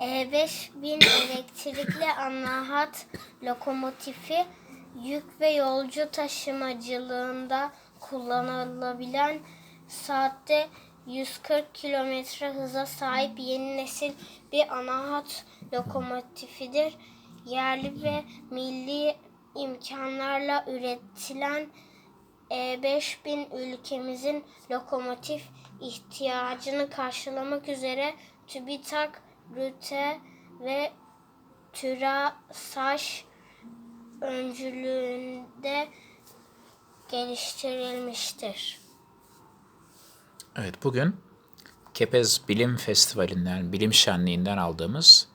E5000 elektrikli ana hat lokomotifi yük ve yolcu taşımacılığında kullanılabilen saatte 140 km hıza sahip yeni nesil bir ana hat lokomotifidir. Yerli ve milli imkanlarla üretilen e5000 ülkemizin lokomotif ihtiyacını karşılamak üzere TÜBİTAK, RÜTE ve TÜRASAŞ öncülüğünde geliştirilmiştir. Evet bugün Kepez Bilim Festivali'nden, Bilim Şenliği'nden aldığımız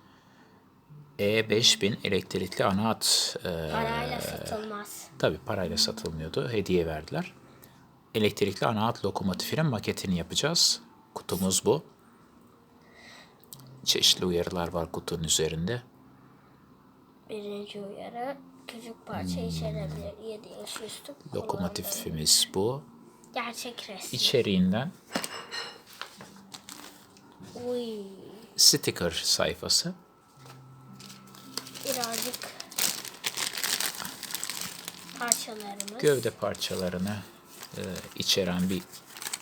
E5000 elektrikli ana hat e, Parayla satılmaz. tabii parayla satılmıyordu. Hediye verdiler. Elektrikli ana hat lokomotifinin maketini yapacağız. Kutumuz bu. Çeşitli uyarılar var kutunun üzerinde. Birinci uyarı küçük parça içerebilir. 7 yaş üstü. Lokomotifimiz bu. Gerçek resim. İçeriğinden Uy, sticker sayfası. birazcık parçalarımız. Gövde parçalarını e, içeren bir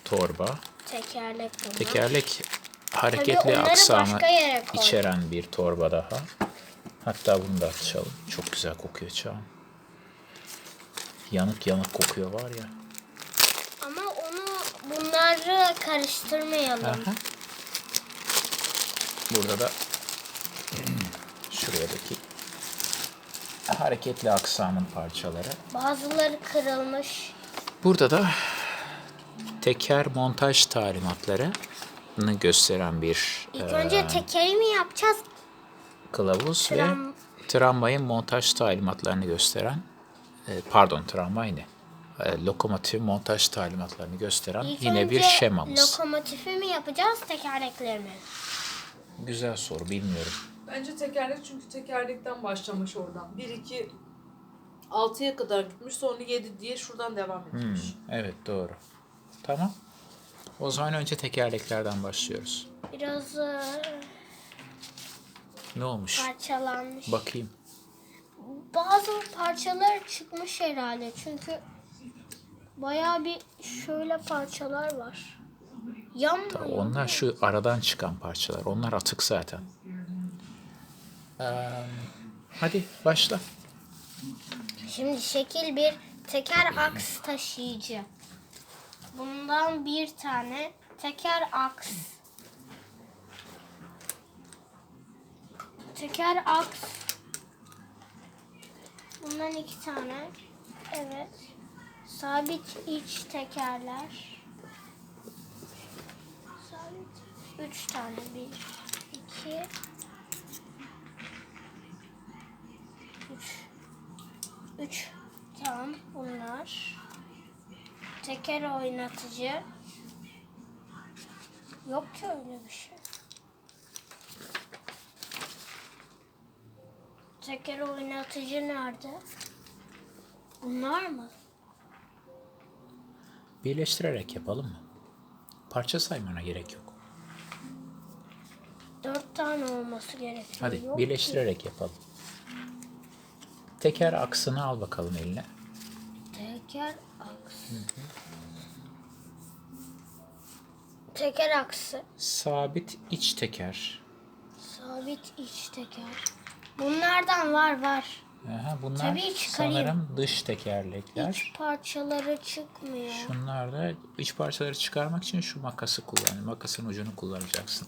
torba. Tekerlek bunlar. Tekerlek hareketli aksamı içeren bir torba daha. Hatta bunu da açalım. Çok güzel kokuyor Çağan. Yanık yanık kokuyor var ya. Ama onu bunları karıştırmayalım. Aha. Burada da şuradaki hareketli aksamın parçaları. Bazıları kırılmış. Burada da teker montaj talimatlarını gösteren bir İlk e, önce tekeri mi yapacağız? kılavuz Tram- ve tramvayın montaj talimatlarını gösteren e, pardon tramvay ne? E, lokomotif montaj talimatlarını gösteren İlk yine bir önce şemamız. lokomotifi mi yapacağız, tekerlekleri mi? Güzel soru bilmiyorum. Bence tekerlek çünkü tekerlekten başlamış oradan. 1 2 6'ya kadar gitmiş sonra 7 diye şuradan devam etmiş. Evet doğru. Tamam. O zaman önce tekerleklerden başlıyoruz. Biraz e, Ne olmuş? parçalanmış. Bakayım. Bazı parçalar çıkmış herhalde çünkü bayağı bir şöyle parçalar var. Yanmıyor. Onlar şu aradan çıkan parçalar. Onlar atık zaten. Ee, hadi başla. Şimdi şekil bir teker aks taşıyıcı. Bundan bir tane teker aks. Teker aks. Bundan iki tane. Evet. Sabit iç tekerler. Sabit. Üç tane. Bir, iki, üç. Üç. Tamam bunlar. Teker oynatıcı. Yok ki öyle bir şey. Teker oynatıcı nerede? Bunlar mı? Birleştirerek yapalım mı? Parça saymana gerek yok. Dört tane olması gerekiyor. Hadi Yok birleştirerek yapalım. Teker aksını al bakalım eline. Teker aks. Teker aksı. Sabit iç teker. Sabit iç teker. Bunlardan var var. Aha, bunlar Tabii çıkarayım. sanırım dış tekerlekler. İç parçaları çıkmıyor. Şunlar da iç parçaları çıkarmak için şu makası kullan. Makasın ucunu kullanacaksın.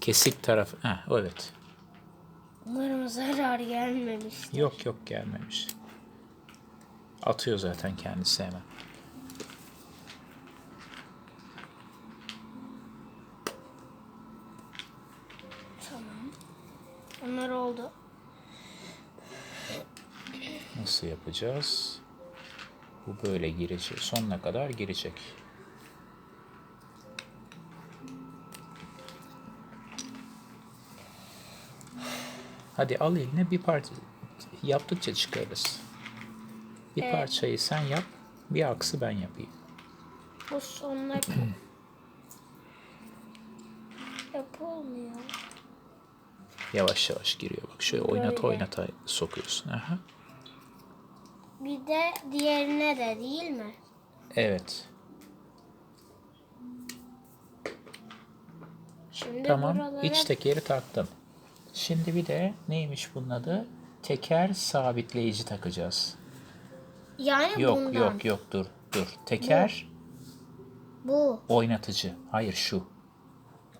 Kesik tarafı. Ha, evet. Umarım zarar gelmemiş. Yok yok gelmemiş. Atıyor zaten kendisi hemen. Tamam. Onlar oldu. Nasıl yapacağız? Bu böyle girecek. Sonuna kadar girecek. Hadi al eline bir parça. Yaptıkça çıkarız. Bir Evet. parçayı sen yap, bir aksı ben yapayım. Bu sonuna Yapılmıyor. Yavaş yavaş giriyor. Bak şöyle oynata Böyle. oynata sokuyorsun. Aha. Bir de diğerine de değil mi? Evet. Şimdi Tamam. buralara İç tekeri taktım. Şimdi bir de neymiş bunun adı? Teker sabitleyici takacağız. yani Yok bundan. yok yok dur dur. Teker Bu. oynatıcı. Hayır şu.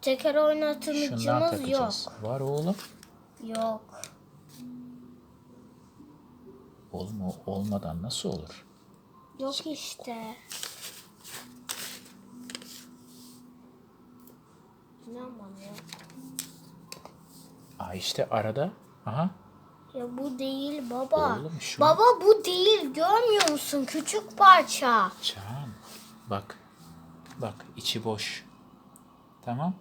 Teker Şundan oynatıcımız yok. takacağız. Var oğlum. Yok. Oğlum o olmadan nasıl olur? Yok işte. Ne aman ya. Aa işte arada. Aha. Ya bu değil baba. Oğlum şu- Baba bu değil görmüyor musun? Küçük parça. Can. Bak. Bak içi boş. Tamam.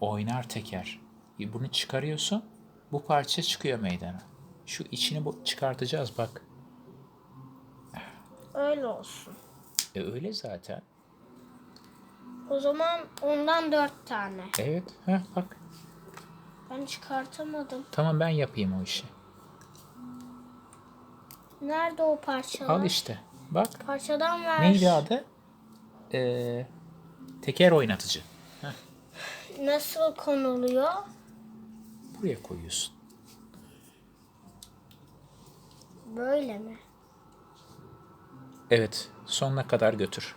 Oynar teker. E, Bunu çıkarıyorsun. Bu parça çıkıyor meydana. Şu içini bu- çıkartacağız bak. Öyle olsun. E öyle zaten. O zaman ondan dört tane. Evet. Heh, bak. Ben çıkartamadım. Tamam ben yapayım o işi. Nerede o parçalar? Al işte. Bak. Parçadan ver. Neydi adı? Ee, teker oynatıcı. Heh, Nasıl konuluyor? buraya koyuyorsun. Böyle mi? Evet. Sonuna kadar götür.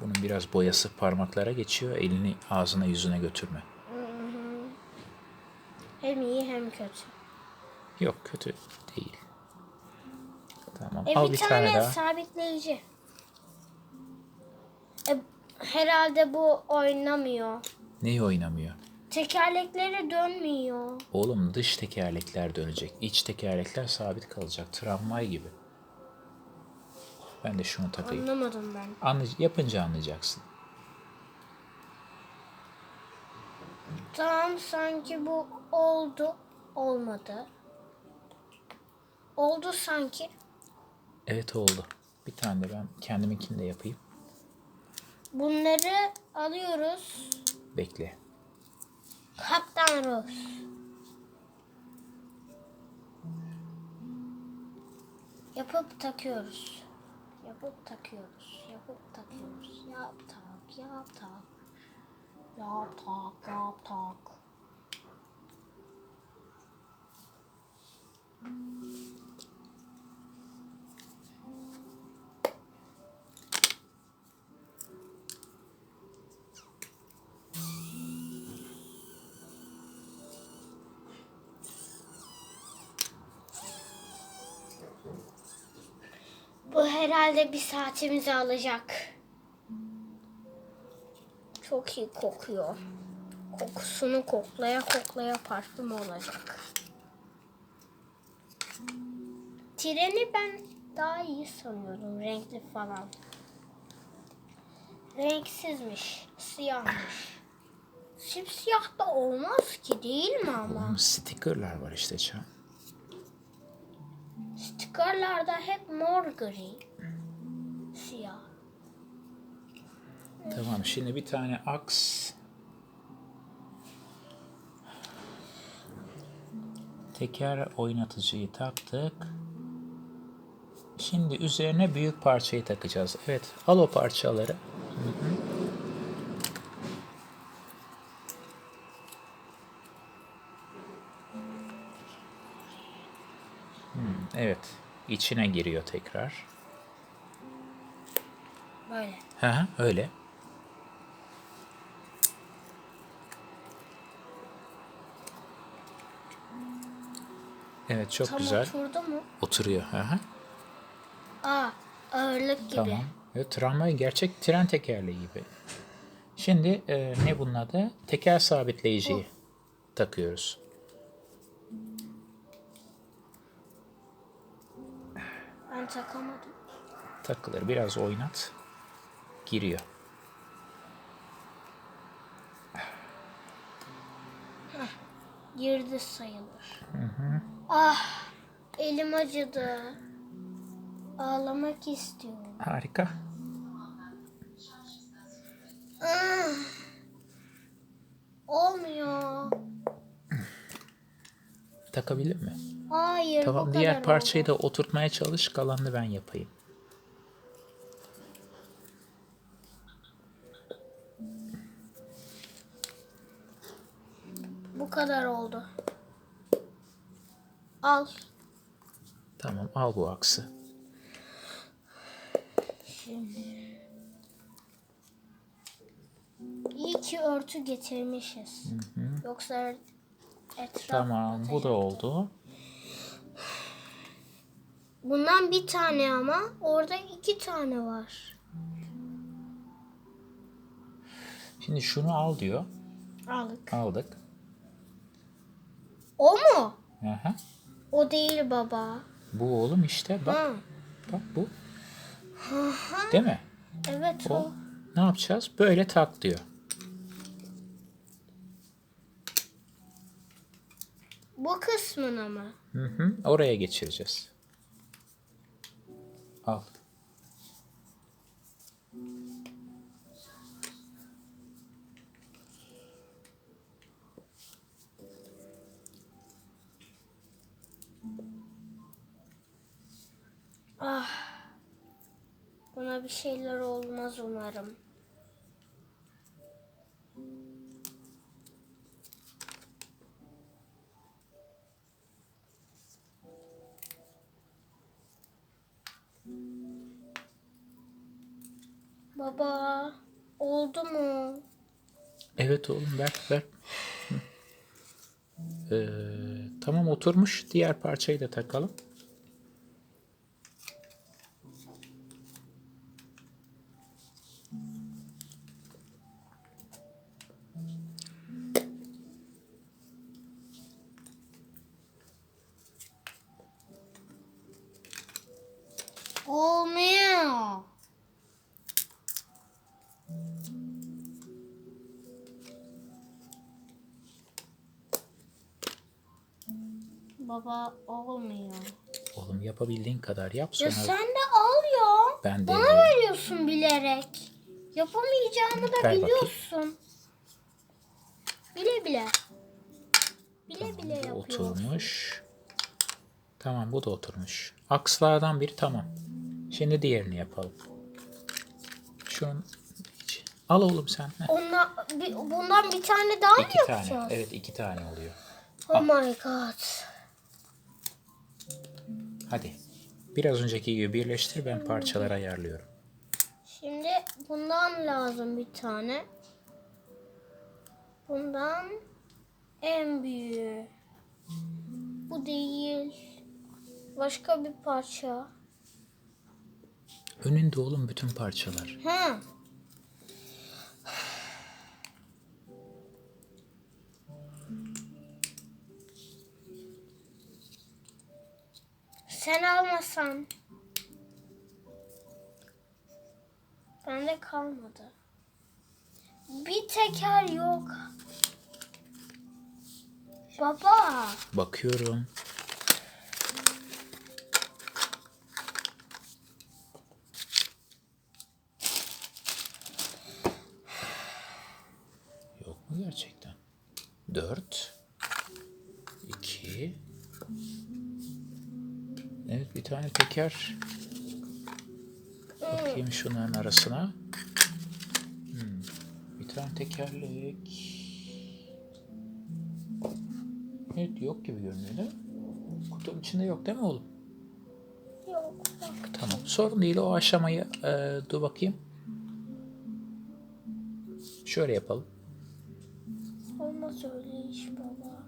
Bunun biraz boyası parmaklara geçiyor. Elini ağzına yüzüne götürme. Hem iyi hem kötü. Yok kötü değil. Tamam. E Al bir, tane, tane daha. sabitleyici. E, herhalde bu oynamıyor. Neyi oynamıyor? Tekerlekleri dönmüyor. Oğlum dış tekerlekler dönecek. İç tekerlekler sabit kalacak. Tramvay gibi. Ben de şunu takayım. Anlamadım ben. Anlay- yapınca anlayacaksın. Tamam sanki bu oldu. Olmadı. Oldu sanki. Evet oldu. Bir tane de ben kendiminkini de yapayım. Bunları alıyoruz. Bekle. Kaptan Rus. Yapıp takıyoruz. Yapıp takıyoruz. Yapıp takıyoruz. Yap tak, yap tak. Yap tak, yap tak. Herhalde bir saatimizi alacak. Çok iyi kokuyor. Kokusunu koklaya koklaya parfüm olacak. Treni ben daha iyi sanıyordum. Renkli falan. Renksizmiş. Siyahmış. Simsiyah da olmaz ki değil mi ama? Oğlum stickerlar var işte Can. Stikerlerde hep mor gri. Siyah. Tamam şimdi bir tane aks. Teker oynatıcıyı taktık. Şimdi üzerine büyük parçayı takacağız. Evet al parçaları. Hı hı. Evet içine giriyor tekrar. Böyle. Hı hı, öyle. Evet çok Tam güzel. oturdu mu? Oturuyor. Hı hı. Aa, ağırlık gibi. Tamam. Evet, tramvay gerçek tren tekerleği gibi. Şimdi e, ne bunun adı? Teker sabitleyiciyi takıyoruz. Takamadım. Takılır. Biraz oynat. Giriyor. Girdi sayılır. Ah, elim acıdı. Ağlamak istiyorum. Harika. Ah. Olmuyor. Takabilir mi? Hayır. Tamam diğer kadar parçayı oldu. da oturtmaya çalış. Kalanını ben yapayım. Bu kadar oldu. Al. Tamam al bu aksı. İyi ki örtü getirmişiz. Yoksa etraf Tamam bu da oldu. Bundan bir tane ama orada iki tane var. Şimdi şunu al diyor. Aldık. Aldık. O mu? Aha. O değil baba. Bu oğlum işte bak. Ha. Bak bu. Değil mi? Evet o. O. Ne yapacağız? Böyle tak diyor. Bu kısmına mı? Hı hı. Oraya geçireceğiz. Al. Buna bir şeyler olmaz umarım. Baba, oldu mu? Evet oğlum ver ver. Ee, tamam oturmuş. Diğer parçayı da takalım. Baba olmuyor. Oğlum yapabildiğin kadar yap Ya sonra sen de al ya. ben de Bana veriyorsun bilerek. Yapamayacağını da Ver bakayım. biliyorsun. Bile bile. Bile bile Bu yapıyor. oturmuş. Tamam bu da oturmuş. Akslardan biri tamam. Şimdi diğerini yapalım. Şunun Al oğlum sen. Heh. Onla, bir- bundan bir tane daha mı İki yapacağız? tane. Evet iki tane oluyor. Oh my god. Hadi. Biraz önceki gibi birleştir ben parçalara ayarlıyorum. Şimdi bundan lazım bir tane. Bundan en büyüğü. Bu değil. Başka bir parça. Önünde oğlum bütün parçalar. Ha. Sen almasan. Bende kalmadı. Bir teker yok. Baba. Bakıyorum. Teker. Bakayım şunların arasına. Hmm, Bir tane tekerlek. Evet yok gibi görünüyor değil mi? Kutunun içinde yok değil mi oğlum? Yok. Tamam. Sorun değil o aşamayı e, dur bakayım. Şöyle yapalım. Olmaz öyle iş baba.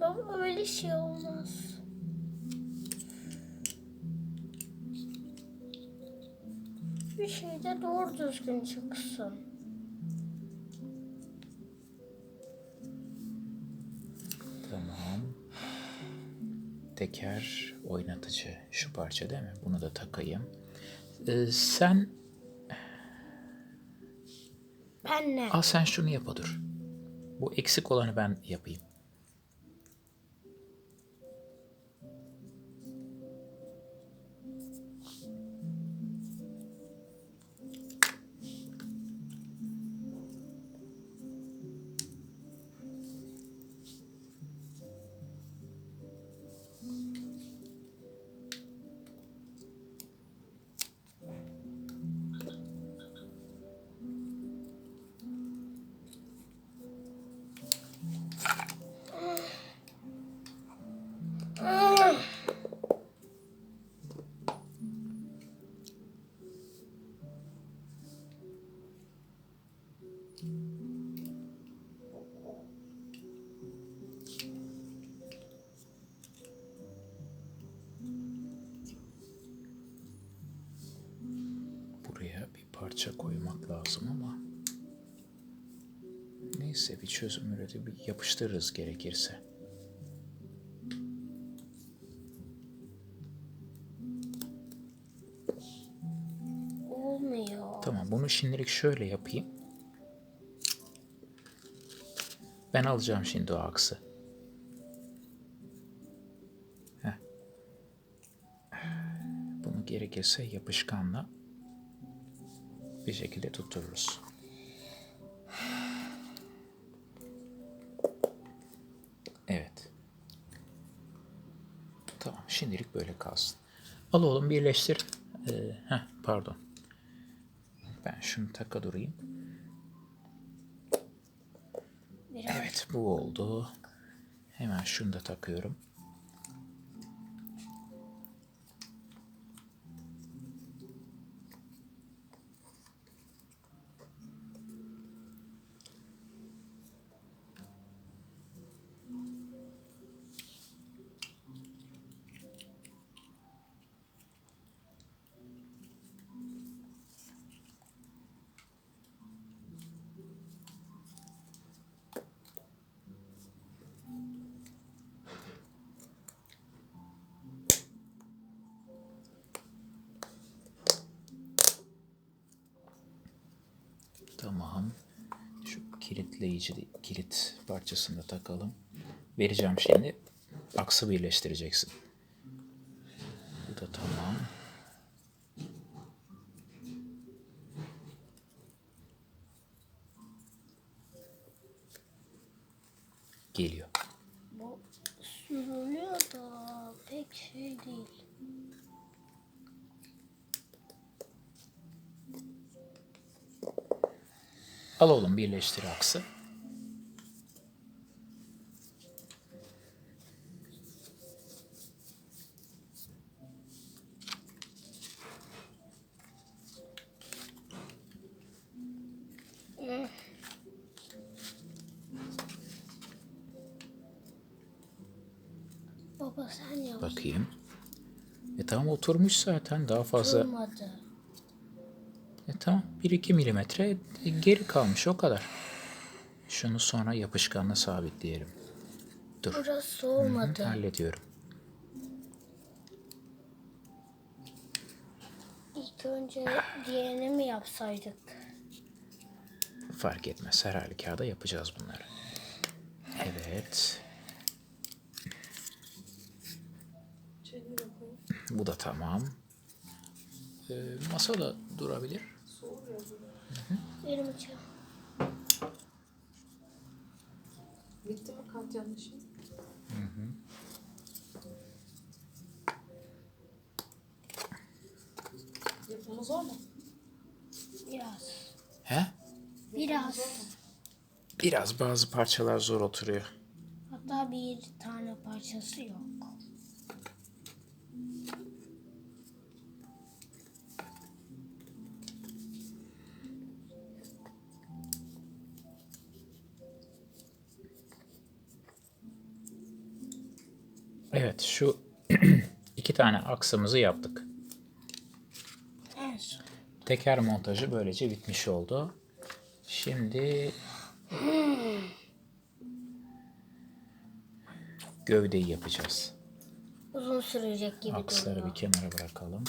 Baba öyle şey olmaz. Bir şey de doğru düzgün çıksın. Tamam. Teker oynatıcı şu parça değil mi? Bunu da takayım. E, sen Ben ne? al sen şunu yapa dur. Bu eksik olanı ben yapayım. Parça koymak lazım ama neyse bir çözüm üretip yapıştırırız gerekirse. Olmuyor. Tamam bunu şimdilik şöyle yapayım. Ben alacağım şimdi o aksı. Heh. Bunu gerekirse yapışkanla bir şekilde tuttururuz. Evet. Tamam şimdilik böyle kalsın. Al oğlum birleştir. Ee, heh, pardon. Ben şunu taka durayım. Evet bu oldu. Hemen şunu da takıyorum. Tamam. Şu kilitleyici kilit parçasını da takalım. Vereceğim şimdi. Aksı birleştireceksin. Bu da tamam. Birleştir aksı. Baba sen yap. Bakayım. E tamam oturmuş zaten daha fazla. Durmadı. E tamam 1-2 milimetre geri kalmış o kadar. Şunu sonra yapışkanla sabitleyelim. Dur Burası olmadı. hallediyorum. İlk önce diğerini mi yapsaydık? Fark etmez her halükarda yapacağız bunları. Evet bu da tamam. E, masa da durabilir. Soğur ya böyle. Benim için. Bitti mi kant yanlışı? Yapımı zor mu? Biraz. He? Biraz. Biraz bazı parçalar zor oturuyor. Hatta bir tane parçası yok. Evet şu iki tane aksımızı yaptık. Teker montajı böylece bitmiş oldu. Şimdi gövdeyi yapacağız. Uzun sürecek gibi Aksları duruyor. bir kenara bırakalım.